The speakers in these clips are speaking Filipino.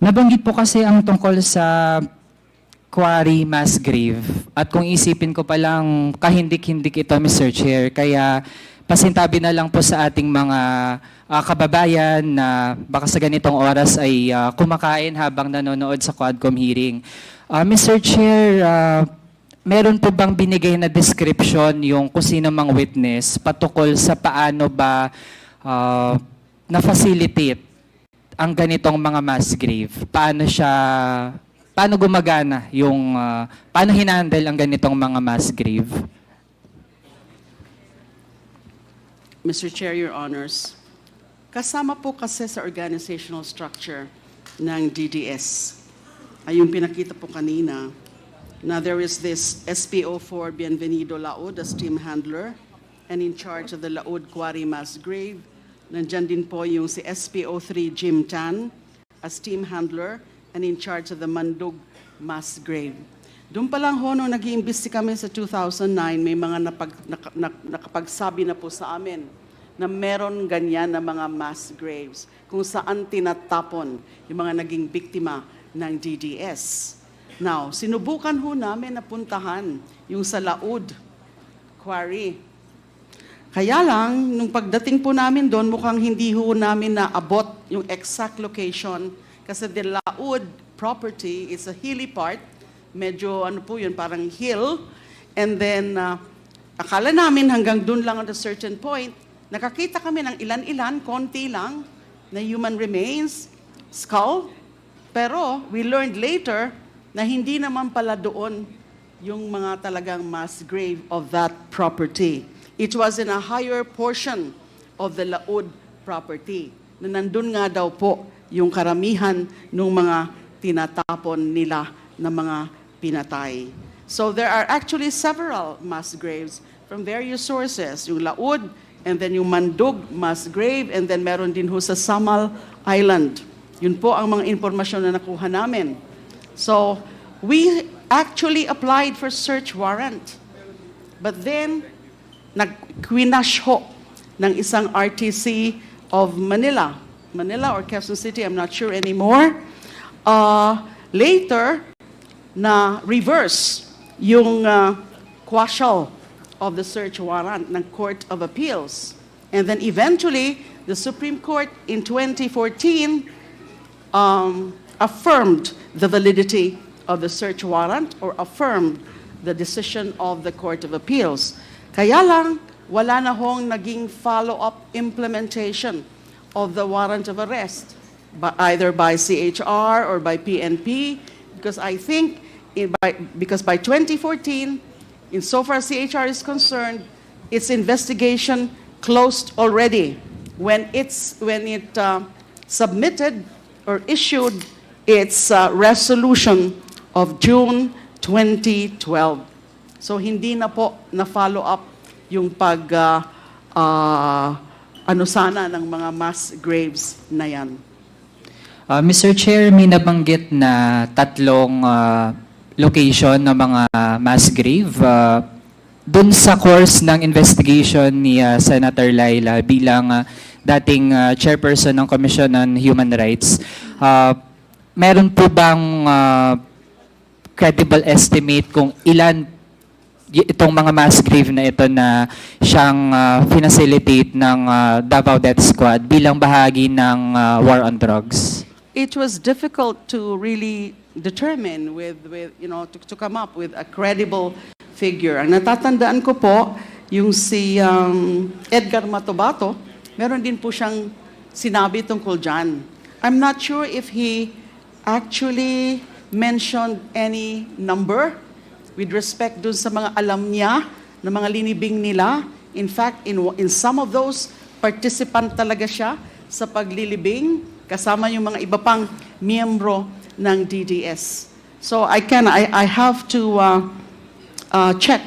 Nabanggit po kasi ang tungkol sa quarry mass grave. At kung isipin ko pa lang, kahindik-hindik ito, Mr. Chair. Kaya pasintabi na lang po sa ating mga ah, kababayan na baka sa ganitong oras ay ah, kumakain habang nanonood sa Quadcom hearing. Ah, Mr. Chair, ah, meron po bang binigay na description yung kung sino mang witness patukol sa paano ba ah, na-facilitate ang ganitong mga mass grave? Paano siya, paano gumagana yung, ah, paano hinandle ang ganitong mga mass grave? Mr. Chair, Your Honors, kasama po kasi sa organizational structure ng DDS ay yung pinakita po kanina na there is this SPO4 Bienvenido Laod as team handler and in charge of the Laod Quarry Mass Grave. Nandyan din po yung si SPO3 Jim Tan as team handler and in charge of the Mandug Mass Grave. Doon pa lang ho, nung nag-iimbesti kami sa 2009, may mga napag, nak- nak- nakapagsabi na po sa amin na meron ganyan na mga mass graves kung saan tinatapon yung mga naging biktima ng DDS. Now, sinubukan ho namin na puntahan yung sa Laud Quarry. Kaya lang, nung pagdating po namin doon, mukhang hindi ho namin naabot yung exact location kasi the Laud property is a hilly part, medyo ano po yun, parang hill. And then, uh, akala namin hanggang doon lang at a certain point, nakakita kami ng ilan-ilan, konti lang, na human remains, skull. Pero we learned later na hindi naman pala doon yung mga talagang mass grave of that property. It was in a higher portion of the Laod property na nandun nga daw po yung karamihan ng mga tinatapon nila na mga pinatay. So there are actually several mass graves from various sources, yung Laod, and then yung Mandug mass grave, and then meron din ho sa Samal Island. Yun po ang mga impormasyon na nakuha namin. So, we actually applied for search warrant. But then, nag-quinash ho ng isang RTC of Manila. Manila or Quezon City, I'm not sure anymore. Uh, later, na reverse yung uh, quashal of the search warrant ng Court of Appeals. And then eventually, the Supreme Court in 2014 um, affirmed the validity of the search warrant or affirmed the decision of the Court of Appeals. Kaya lang, wala na hong naging follow-up implementation of the warrant of arrest, by, either by CHR or by PNP, because I think, in, by, because by 2014, insofar as CHR is concerned, its investigation closed already when it's when it uh, submitted or issued its uh, resolution of June 2012. So hindi na po na follow up yung pag uh, uh, ano sana ng mga mass graves na yan. Ah, Mr. Chair, may nabanggit na tatlong ah, location ng mga mass grave. Ah, dun sa course ng investigation ni ah, Senator Laila bilang ah, dating ah, chairperson ng Commission on Human Rights, ah, meron po bang ah, credible estimate kung ilan itong mga mass grave na ito na siyang ah, finacilitate ng ah, Davao Death Squad bilang bahagi ng ah, war on drugs? It was difficult to really determine with, with you know, to, to come up with a credible figure. Ang natatandaan ko po, yung si um, Edgar Matobato, meron din po siyang sinabi tungkol dyan. I'm not sure if he actually mentioned any number with respect dun sa mga alam niya na mga linibing nila. In fact, in, in some of those, participant talaga siya sa paglilibing kasama yung mga iba pang miyembro ng DDS. So I can, I, I have to uh, uh, check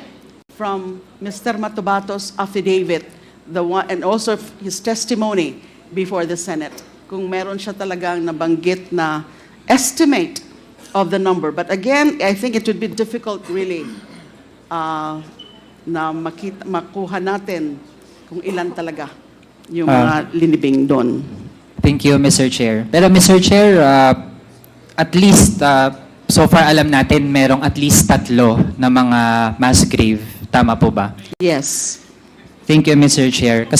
from Mr. Matubato's affidavit the one, and also his testimony before the Senate kung meron siya talagang nabanggit na estimate of the number. But again, I think it would be difficult really uh, na makita, makuha natin kung ilan talaga yung Ah. mga linibing doon. Thank you, Mr. Chair. Pero Mr. Chair, uh, at least, uh, so far alam natin, merong at least tatlo na mga mass grave. Tama po ba? Yes. Thank you, Mr. Chair. Kasi